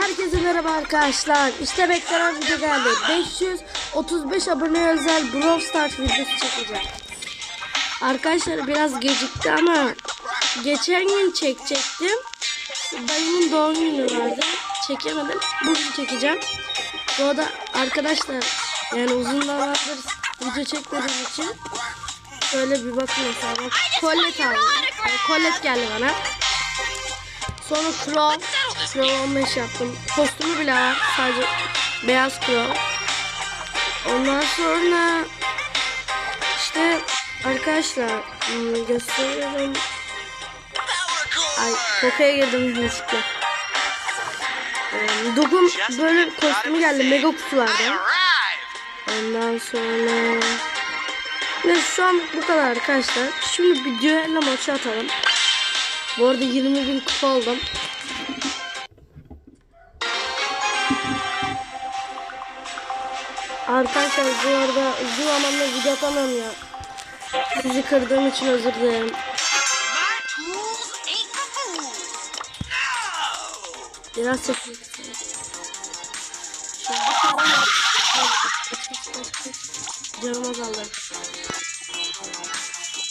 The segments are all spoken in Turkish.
Herkese merhaba arkadaşlar. İşte beklenen video geldi. 535 abone özel Brawl Stars videosu çekeceğim. Arkadaşlar biraz gecikti ama geçen gün çekecektim. Dayımın doğum günü vardı. Çekemedim. Bugün çekeceğim. Bu arada arkadaşlar yani uzun zamandır video çekmediğim için şöyle bir bakın mesela. Bak, Collet aldım. Yani geldi bana. Sonra Crow. Crow 15 yaptım. Kostümü bile var. Sadece beyaz Crow. Ondan sonra işte arkadaşlar hmm, gösteriyorum. Ay Poco'ya girdim yanlışlıkla. Ee, Dog'un böyle kostümü geldi. Mega kutularda. Ondan sonra ve şu an bu kadar arkadaşlar. Şimdi düello maçı atalım. Bu arada 20 bin kupa oldum. Arkadaşlar bu arada uzun zamandır video atamıyorum ya. Sizi kırdığım için özür dilerim. Biraz kısayım. Canım azaldı.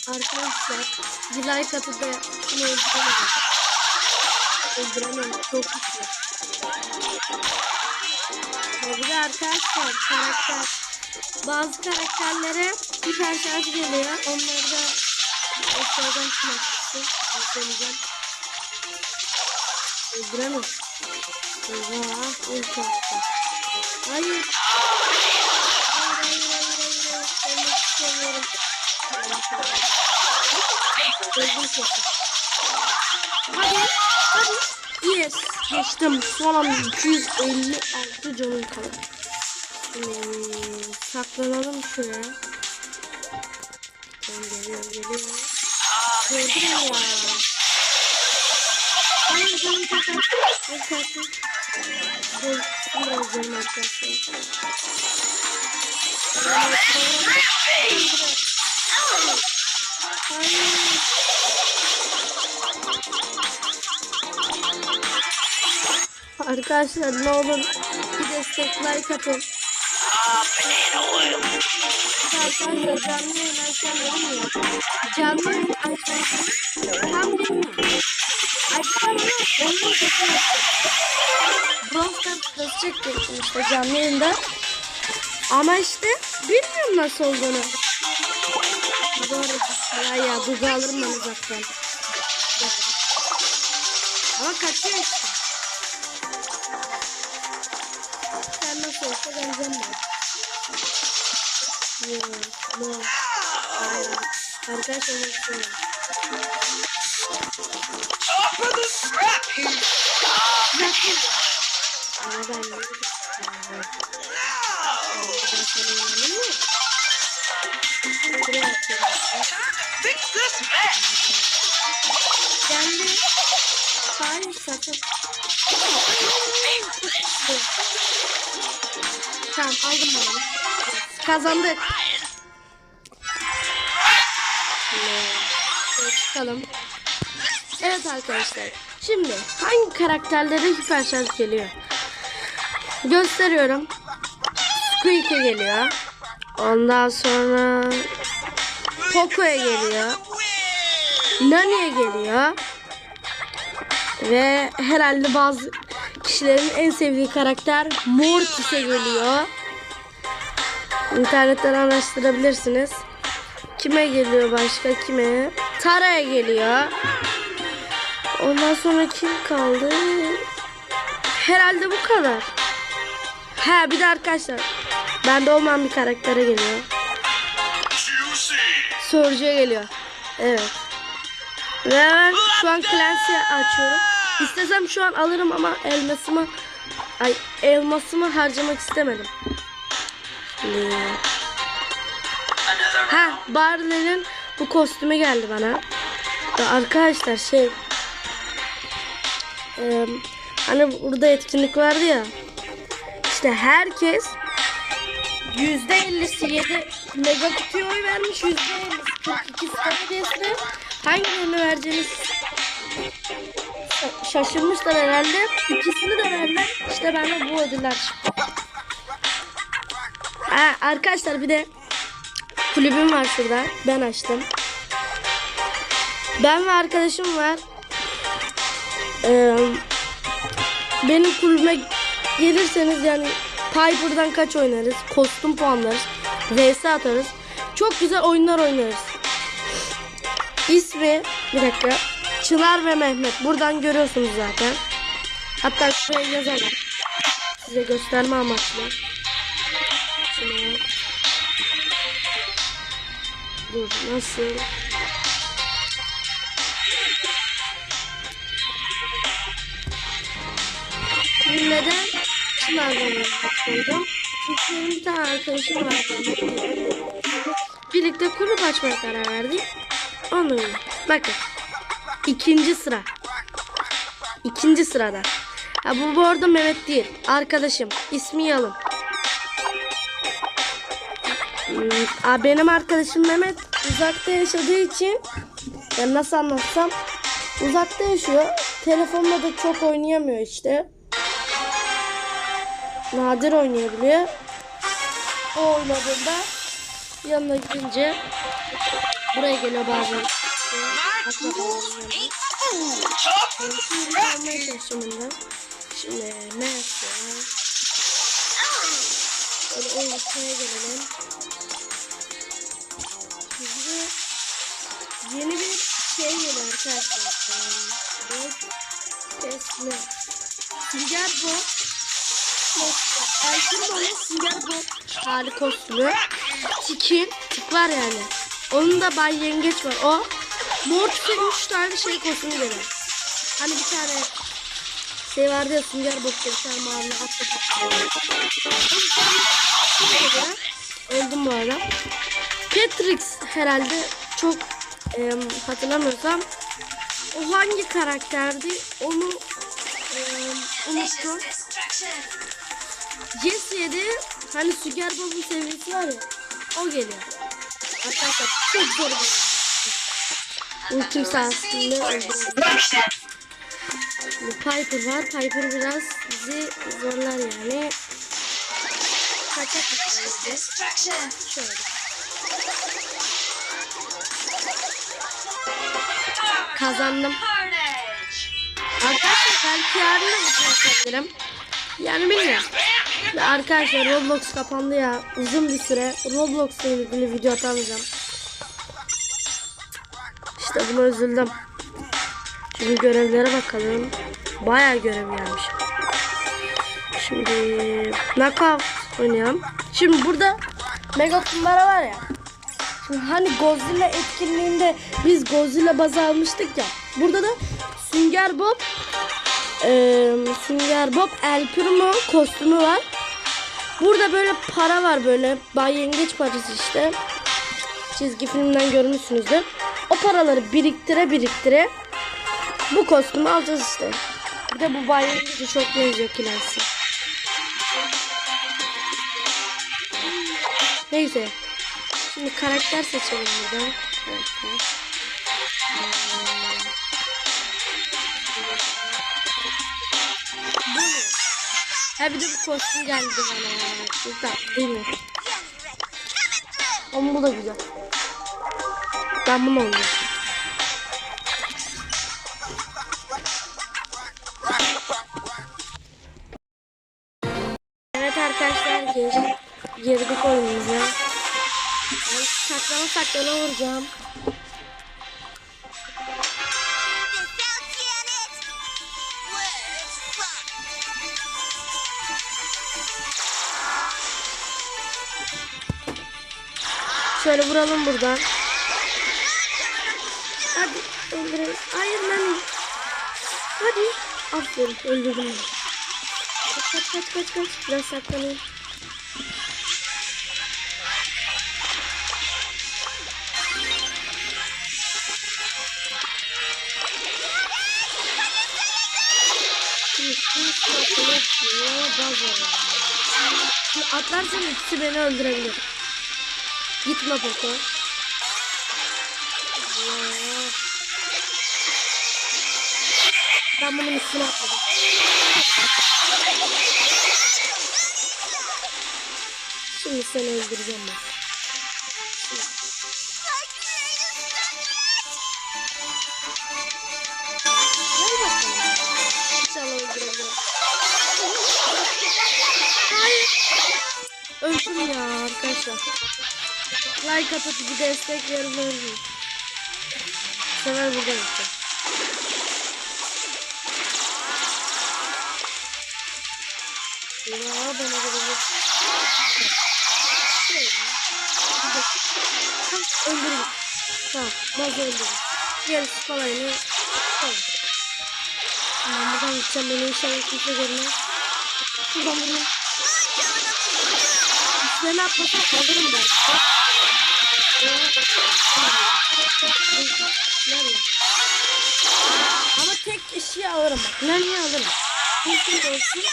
Arkadaşlar bir like atıp da şunu öldüremedim. Öldüremem çok güçlü. Ve bir de arkadaşlar karakter bazı karakterlere hiper şarj geliyor. Onları da aşağıdan çıkmak Göstereceğim. Öldüremem. Eyvah ilk attı. Hayır. Hayır hayır hayır hayır. hayır. Ölmek istemiyorum. Öldüm kesin. Hadi. Hadi. Son an 256 canım kaldı. Hmm, saklanalım şuraya. Ben geliyor geliyor. Gördüm ya. Canım çok az. Çok az. Dur. Biraz canım arkadaşlar. Hayır. Arkadaşlar ne olur bir destek like atın. Arkadaşlar canlı yayın ya. Canlı yayın açamıyorum. Tam bilmiyorum. Açamıyorum. Onun sesini Brawl Stars nasıl çekecektim işte canlı yayında. Ama işte bilmiyorum nasıl olduğunu. Doğru. Ya ya buzu alırım ben uzaktan. Ama kaçıyor işte. Nasıl olsa geleceğim ben. Yok, no. Arkadaşlar. Yakın. Ama ben ne? Buraya atıyorum. Kazandık. Şöyle çıkalım. Evet arkadaşlar. Şimdi hangi karakterlere hiper şarj geliyor? Gösteriyorum. Squeak'e geliyor. Ondan sonra Poco'ya geliyor. Nani'ye geliyor. Ve herhalde bazı kişilerin en sevdiği karakter Mortis'e geliyor. İnternetten araştırabilirsiniz. Kime geliyor başka kime? Tara'ya geliyor. Ondan sonra kim kaldı? Herhalde bu kadar. Ha bir de arkadaşlar. Bende olmayan bir karaktere geliyor. Sorucuya geliyor. Evet. Ve ben şu an Clancy açıyorum. İstesem şu an alırım ama elmasımı ay elmasımı harcamak istemedim. Şimdi- Ha Barley'nin bu kostümü geldi bana. Arkadaşlar şey e, hani burada etkinlik vardı ya. İşte herkes Yüzde ellisi 7 mega kutuya oy vermiş. Yüzde ellisi 42 hediyesine hangilerini vereceğiniz şa- şaşırmışlar herhalde. İkisini de verdiler. İşte bende bu ödüller çıktı. Ha, arkadaşlar bir de kulübüm var şurada. Ben açtım. Ben ve arkadaşım var. Ee, benim kulübüme gelirseniz yani Piper'dan kaç oynarız? Kostüm puanlarız. VS atarız. Çok güzel oyunlar oynarız. İsmi bir dakika. Çınar ve Mehmet. Buradan görüyorsunuz zaten. Hatta şuraya yazalım. Size gösterme amaçlı. Dur nasıl? Neden Çınar'dan koydum? Çünkü bir tane arkadaşım var. Birlikte kulüp açmaya karar verdik. Onu. Bakın. İkinci sıra. İkinci sırada. Ha, bu bu arada Mehmet değil. Arkadaşım. İsmi Yalın. Hmm, aa, benim arkadaşım Mehmet uzakta yaşadığı için ya nasıl anlatsam uzakta yaşıyor. Telefonla da çok oynayamıyor işte. Nadir oynayabiliyor. O oynadığında yanına gidince buraya geliyor bazen. Şimdi. Şimdi gelelim. Şimdi yeni bir şey geliyor arkadaşlar. Bu kesme. Sünger bu. Elçin böyle sünger bu. Hali kostümü. Tikin. Tik var yani. Onun da Bay Yengeç var. O Mortis'e 3 tane şey kostümü geliyor. Hani bir tane şey vardı ya sünger bokta bir tane mavi atlı Öldüm bu arada. Patrix herhalde çok e, hatırlamıyorsam o hangi karakterdi onu e, unuttum. Jesse'de hani Sünger Bob'un sevgilisi var ya o geliyor. Arkadaşlar çok zor oyun. Ultim sayesinde Piper var. Piper biraz bizi zorlar yani. Kaçak yapıyoruz. Şöyle. Kazandım. Arkadaşlar belki yarın da yapabilirim. Yani bilmiyorum. Arkadaşlar Roblox kapandı ya. Uzun bir süre Roblox'la ilgili video atamayacağım. İşte buna üzüldüm. Şimdi görevlere bakalım. Bayağı görev gelmiş. Şimdi knockout oynayalım. Şimdi burada mega kumbara var ya. Hani Godzilla etkinliğinde biz Godzilla bazı almıştık ya. Burada da Sünger Bob eee Sünger Bob El Primo kostümü var. Burada böyle para var böyle. Bay Yengeç parası işte. Çizgi filmden görmüşsünüzdür. O paraları biriktire biriktire bu kostümü alacağız işte. Bir de bu Bay Yengeç'e çok benziyor Kilensi. Neyse. Şimdi karakter seçelim buradan. Karakter. Bu ne? Ha bir de bu kostüm geldi bana ya. Güzel değil mi? Ama bu da güzel. Ben bunu oynayacağım. Evet arkadaşlar gir, girdik oyunumuza. Ben saklana saklana vuracağım. Şöyle vuralım buradan. Hadi öldürelim. Hayır lan. Hadi. Aferin öldürdüm. Kaç kaç kaç kaç kaç. Biraz saklanayım. Atlarsam ikisi beni öldürebilir. Gitme Poco. Ben bunun üstüne atladım. Şimdi seni öldüreceğim ben. Öldüm ya arkadaşlar. Like atıp bir destek verin ölmeyin. Bu sefer burada bitti. Ya bana göre Öldürün. Tamam, baz öldürün. Gerisi kolayını tamam. Ben buradan gideceğim beni inşallah kimse görmez. Şuradan vurayım. Üstlerine atlasam alırım ben. Nerede? Ama tek işi alırım bak. Nereye alırım? Mümkün olsun.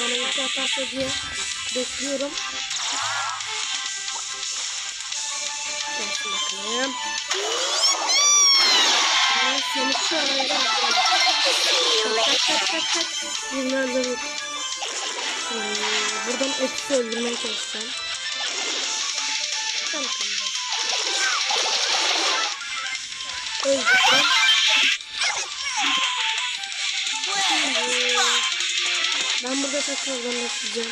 Bana bir atarsa diye bekliyorum. Gelsin bakalım. Seni şu. Tak tak tak tak tak. Bunlar da bu. Buradan öpüsü öldürmeye çalışacağım. Tamam ben burada tekrardan bekleyeceğim.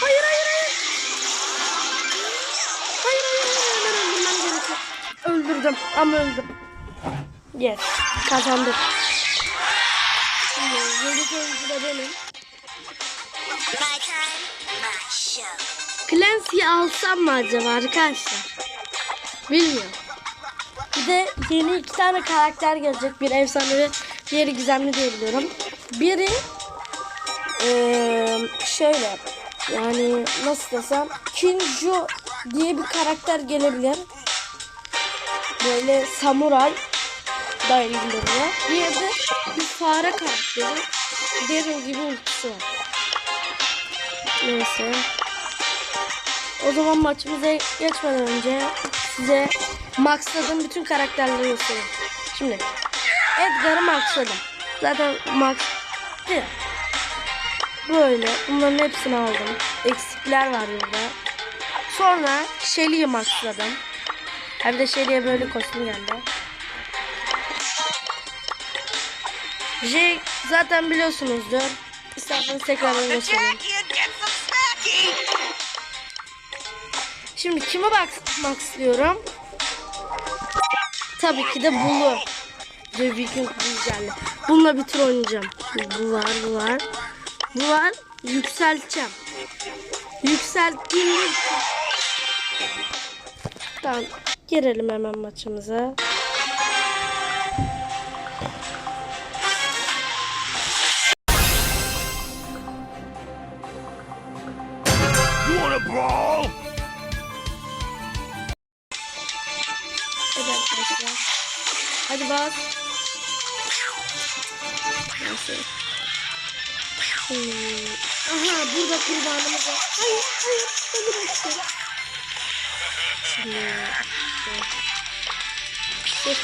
Hayır. Öldürdüm ama öldüm. Yes. Kazandık. Şimdi oyuncu da benim. Clancy'yi alsam mı acaba arkadaşlar? Bilmiyorum. Bir de yeni iki tane karakter gelecek. Bir efsanevi, diğeri gizemli diye biliyorum. Biri eee, şöyle yani nasıl desem Kinju diye bir karakter gelebilir. Böyle samuray da ilgileniyor. Diğeri de bir fare karakteri. Derin gibi ultisi var. Neyse. O zaman maçımıza geçmeden önce size maxladığım bütün karakterleri göstereyim. Şimdi Edgar'ı maxladım. Zaten max. Böyle bunların hepsini aldım. Eksikler var burada. Sonra Shelly'yi maxladım. Hem de Shelly'e böyle kostüm geldi. Jake zaten biliyorsunuzdur. İsterseniz tekrar göstereyim. Şimdi kimi max maxlıyorum? Tabii ki de bunu. The Viking güzelli. Bununla bir tur oynayacağım. Bu var, bu var. Bu var. Yükselteceğim. Yükselttiğimde... Tamam. Girelim hemen maçımıza. You wanna brawl? Hadi bas. Neyse. Hmm. Aha burada kurbanımız var. Hayır hayır. Öldürmek istiyorum. Şimdi. Dur.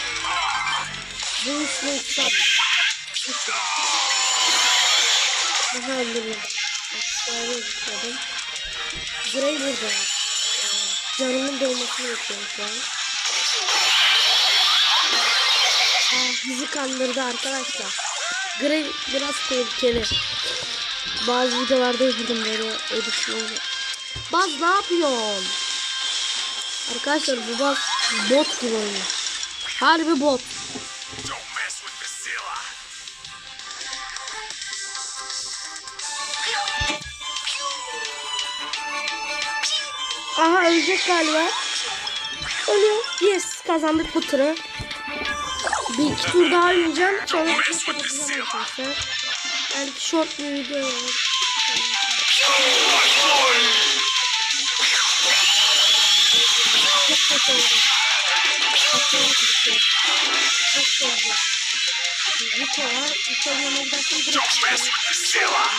Bu üstüne tutalım. Aha öldürdüm. Aşağıya burada. Canımın dolmasını bekliyorum şu an. Aa, bizi kandırdı arkadaşlar. Grey biraz tehlikeli. Bazı videolarda izledim böyle editleri. Baz ne yapıyorsun? Arkadaşlar bu Baz bot oynuyor. Harbi bot. Aha ölecek galiba. Ölüyor. Yes kazandık bu turu. Bir iki tur daha oynayacağım. Sonra kapatacağım arkadaşlar. Belki short bir video olur. Çok kötü oldu. Çok kötü oldu. Çok kötü oldu. Hiç Rico var. Rico'nun yanına gidersen direkt Don't mess with Priscilla.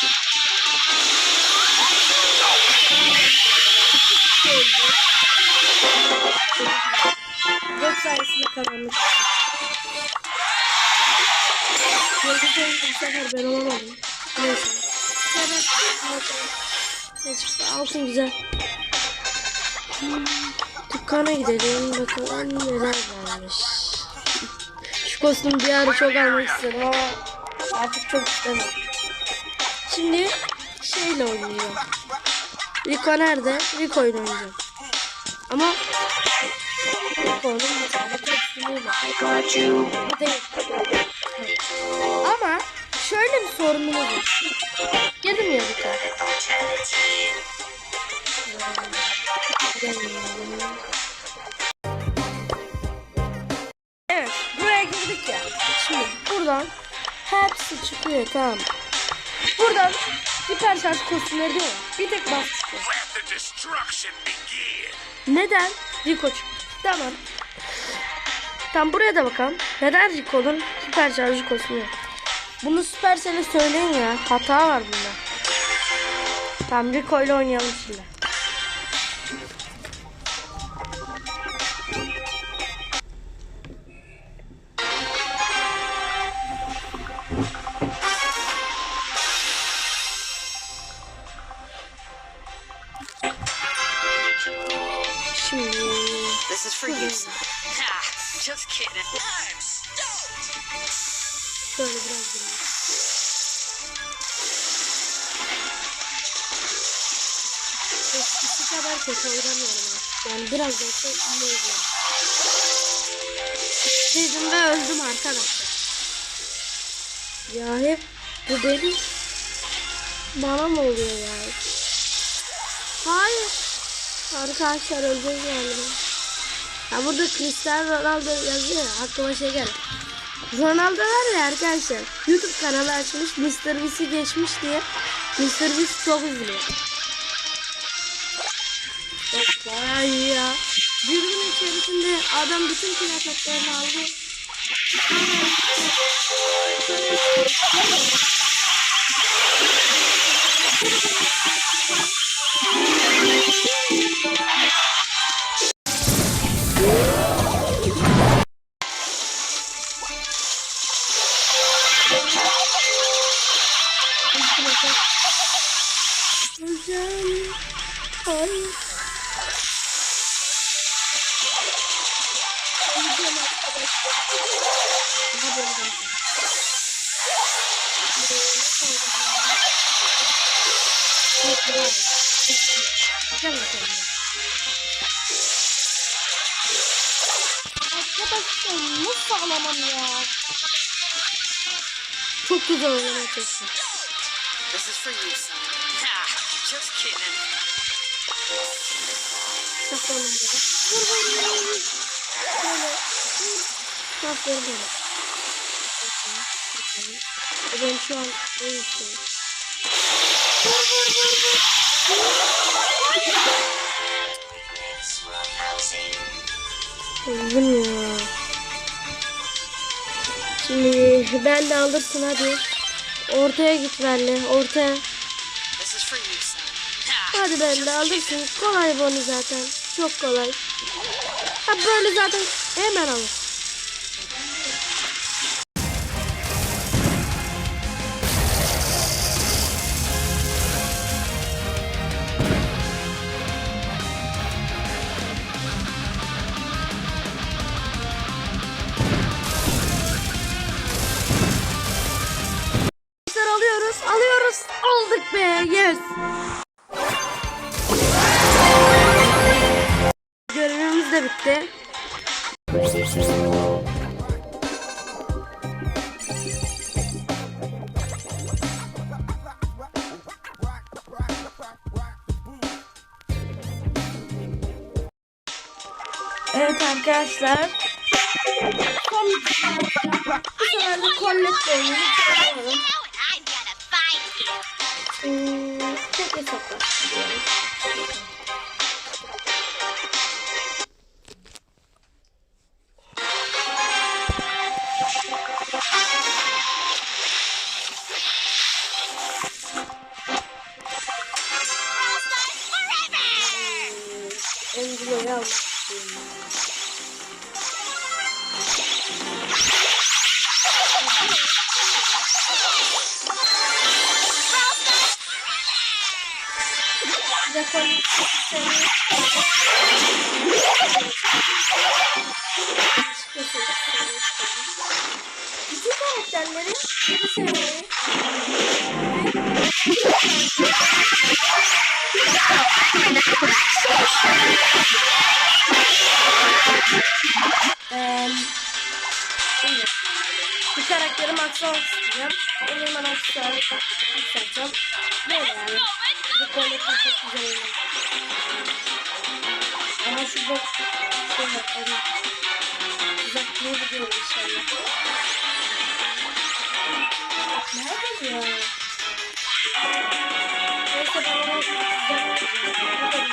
Gök sefer ben olamadım. Neyse. Evet. Neyse altın güzel. Hmm, Dükkana gidelim bakalım neler varmış. Şu kostüm bir ara çok almak istedim ama artık çok istemiyorum. Şimdi şeyle oynayacağım. Rico nerede? Rico ile oynayacağım. Ama Rico'nun bir tane kostümü var. Ama şöyle bir sorunumuz var. Gelin ya Rico. Evet, buraya girdik ya. Şimdi buradan hepsi çıkıyor tamam? Buradan hiper şarj kostümleri diyor ya. Bir tek bas çıkıyor. Neden Rico çıktı? Tamam. Tam buraya da bakalım. Neden Rico'nun süper şarjı kostümü yok? Bunu Supercell'e söyleyin ya. Hata var bunda. Tamam Rico ile oynayalım şimdi. Şimdi This is for you, just kidding. Yani biraz olsa iyi oynuyorum. Dedim ve öldüm arkadaşlar. Ya hep bu benim bana mı oluyor ya? Hayır. Arkadaşlar öleceğiz galiba. Ya burada Cristiano Ronaldo yazıyor ya aklıma şey geldi. Ronaldo var ya arkadaşlar YouTube kanalı açmış Mr. Beast'i geçmiş diye Mr. Beast çok üzülüyor. İyi ya. Bir gün içerisinde adam bütün kıyafetlerini aldı. Hocam. Güzel oynamaya çalıştım. This is for you, son. Just kidding. Vur vur. Böyle. Aferin bana. Ben şu an en iyisiyim. Vur vur vur vur. Öldüm ya. Şimdi ben de alırsın hadi. Ortaya git benle. Ortaya. Hadi ben de alırsın. Kolay bunu zaten. Çok kolay. Ha böyle zaten hemen alır. Arkadaşlar. Son Bu sefer de Collette'le oyunu çıkaramadım. I'm gonna find Bütün karakterleri bir seviyeye Eee, şimdi bir karakteri isteyeceğim. Onu hemen aşağı yükselteceğim. Böyle yani. Bu kolektif çok güzel oynar. Ama şurada şey yapalım. Uzaklığı gidiyorum inşallah. Nerede ya? Neyse ben onu uzaklayacağım.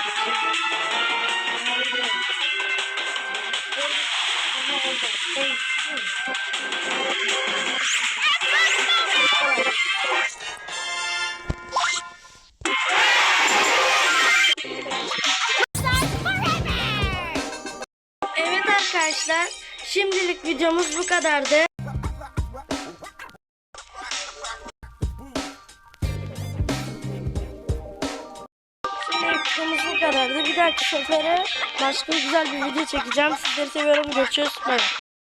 Burada Şimdilik videomuz bu kadardı. Videomuz bu kadardı. Bir dahaki sefere başka güzel bir video çekeceğim. Sizleri seviyorum. Görüşürüz. Bay.